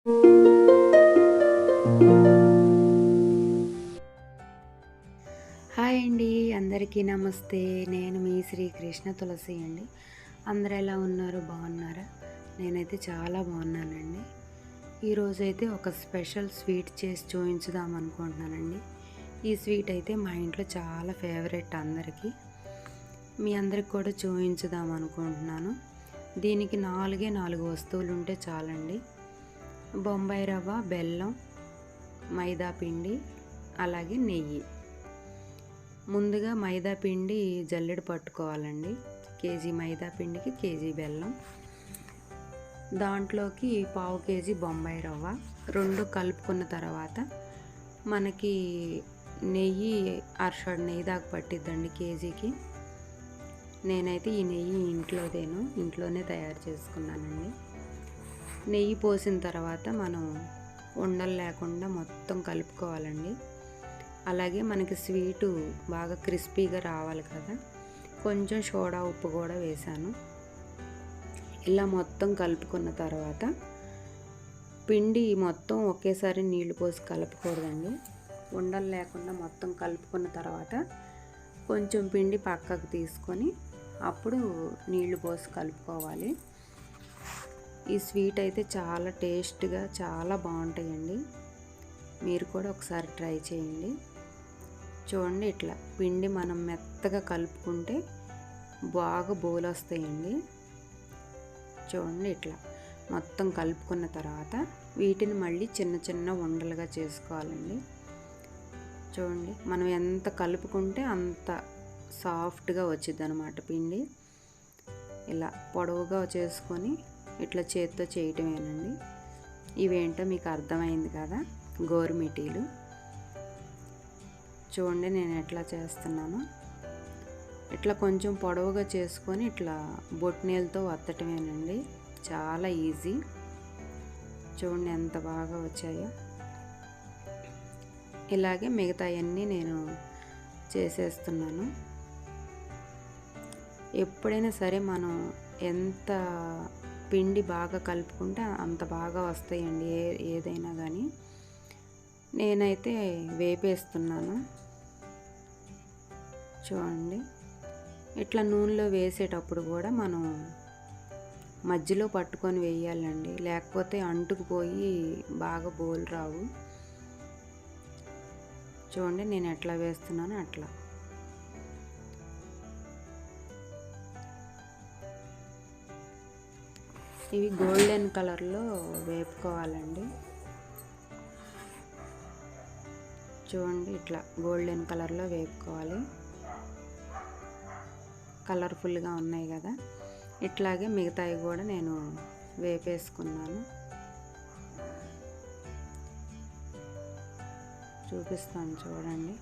Hi అండి అందరికీ నమస్తే. నేను మీ శ్రీకృష్ణ తులసి అండి. అందరు ఎలా ఉన్నారు? బాగున్నారా? నేనైతే చాలా బాగున్నానండి. ఈరోజు అయితే ఒక స్పెషల్ స్వీట్ చేసి చూపించుదాం అనుకుంటున్నానండి. ఈ స్వీట్ అయితే మా ఇంట్లో చాలా ఫేవరెట్ అందరికీ. మీ అందరికి కూడా చూపించుదాం అనుకుంటున్నాను. దీనికి నాలుగే నాలుగు వస్తువులు ఉంటే చాలండి. బొంబాయి రవ్వ బెల్లం మైదా పిండి అలాగే నెయ్యి. ముందుగా మైదా పిండి జల్లెడ పట్టుకోవాలండి. కేజీ మైదా పిండికి కేజీ బెల్లం. దాంట్లోకి పావు కేజీ బొంబాయి రవ్వ. రెండు కలుపుకున్న తర్వాత మనకి నెయ్యి అరషడ్ నెయ్యి దాకా పట్టిద్దండి కేజీకి. నేనైతే ఈ నెయ్యి ఇంట్లోదేను. ఇంట్లోనే తయారు చేసుకున్నానండి. నెయ్యి పోసిన తర్వాత మనం ఉండలు లేకుండా మొత్తం కలుపుకోవాలండి. అలాగే మనకి స్వీటు బాగా క్రిస్పీగా రావాలి కదా. కొంచెం సోడా ఉప్పు కూడా వేసాను. ఇలా మొత్తం కలుపుకున్న తర్వాత పిండి మొత్తం ఒకేసారి నీళ్ళు పోసి కలపకూడదండి. ఉండలు లేకుండా మొత్తం కలుపుకున్న తర్వాత కొంచెం పిండి పక్కకు తీసుకొని అప్పుడు నీళ్ళు పోసి కలుపుకోవాలి. ఈ స్వీట్ అయితే చాలా టేస్ట్గా చాలా బాగుంటాయండి. మీరు కూడా ఒకసారి ట్రై చేయండి. చూడండి ఇట్లా పిండి మనం మెత్తగా కలుపుకుంటే బాగా బోలు వస్తాయండి చూడండి ఇట్లా మొత్తం కలుపుకున్న తర్వాత వీటిని మళ్ళీ చిన్న చిన్న ఉండలుగా చేసుకోవాలండి. చూడండి మనం ఎంత కలుపుకుంటే అంత సాఫ్ట్గా వచ్చింది అనమాట పిండి. ఇలా పొడవుగా చేసుకొని ఇట్లా చేత్తో చేయటమేనండి. ఇవేంటో మీకు అర్థమైంది కదా గోరుమిటీలు చూడండి నేను ఎట్లా చేస్తున్నాను. ఇట్లా కొంచెం పొడవుగా చేసుకొని ఇట్లా బొట్నీలతో వత్తటమేనండి. చాలా ఈజీ. చూడండి ఎంత బాగా వచ్చాయో. ఇలాగే మిగతాయన్నీ నేను చేసేస్తున్నాను. ఎప్పుడైనా సరే మనం ఎంత పిండి బాగా కలుపుకుంటే అంత బాగా వస్తాయండి ఏ ఏదైనా కానీ నేనైతే వేపేస్తున్నాను. చూడండి. ఇట్లా నూనెలో వేసేటప్పుడు కూడా మనం మధ్యలో పట్టుకొని వేయాలండి. లేకపోతే అంటుకుపోయి బాగా బోలు రావు. చూడండి నేను ఎట్లా వేస్తున్నానో అట్లా. ఇవి గోల్డెన్ కలర్లో వేపుకోవాలండి. చూడండి ఇట్లా గోల్డెన్ కలర్లో వేపుకోవాలి. కలర్ఫుల్గా ఉన్నాయి కదా. ఇట్లాగే మిగతాయి కూడా నేను వేపేసుకున్నాను. చూపిస్తాను చూడండి.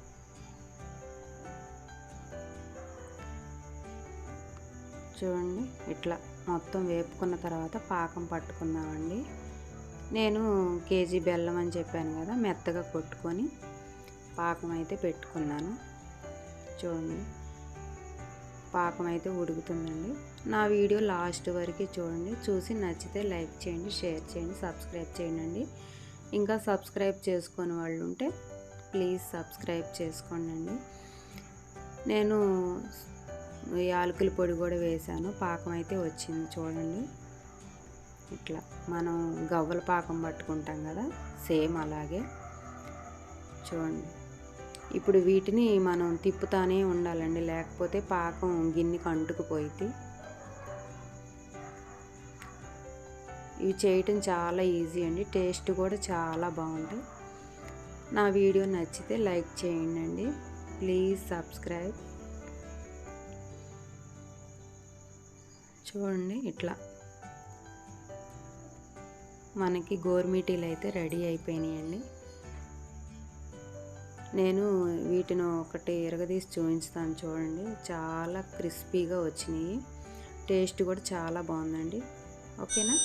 చూడండి ఇట్లా మొత్తం వేపుకున్న తర్వాత పాకం పట్టుకుందామండి. నేను కేజీ బెల్లం అని చెప్పాను కదా మెత్తగా కొట్టుకొని పాకం అయితే పెట్టుకున్నాను. చూడండి పాకం అయితే ఉడుకుతుందండి. నా వీడియో లాస్ట్ వరకు చూడండి. చూసి నచ్చితే లైక్ చేయండి షేర్ చేయండి సబ్స్క్రైబ్ చేయండి. ఇంకా సబ్స్క్రైబ్ చేసుకొని వాళ్ళు ఉంటే ప్లీజ్ సబ్స్క్రైబ్ చేసుకోండి నేను యాలకుల పొడి కూడా వేసాను. పాకం అయితే వచ్చింది చూడండి. ఇట్లా మనం గవ్వల పాకం పట్టుకుంటాం కదా సేమ్ అలాగే. చూడండి. ఇప్పుడు వీటిని మనం తిప్పుతానే ఉండాలండి లేకపోతే పాకం గిన్నెకి అంటుకుపోయింది ఇవి చేయటం చాలా ఈజీ అండి టేస్ట్ కూడా చాలా బాగుంటాయి. నా వీడియో నచ్చితే లైక్ చేయండి ప్లీజ్ సబ్స్క్రైబ్. చూడండి ఇట్లా. మనకి గోర్మిటీలు అయితే రెడీ అయిపోయినాయండి. నేను వీటిని ఒకటి ఎరగదీసి చూపించుతాను చూడండి. చాలా క్రిస్పీగా వచ్చినాయి. టేస్ట్ కూడా చాలా బాగుందండి. ఓకేనా?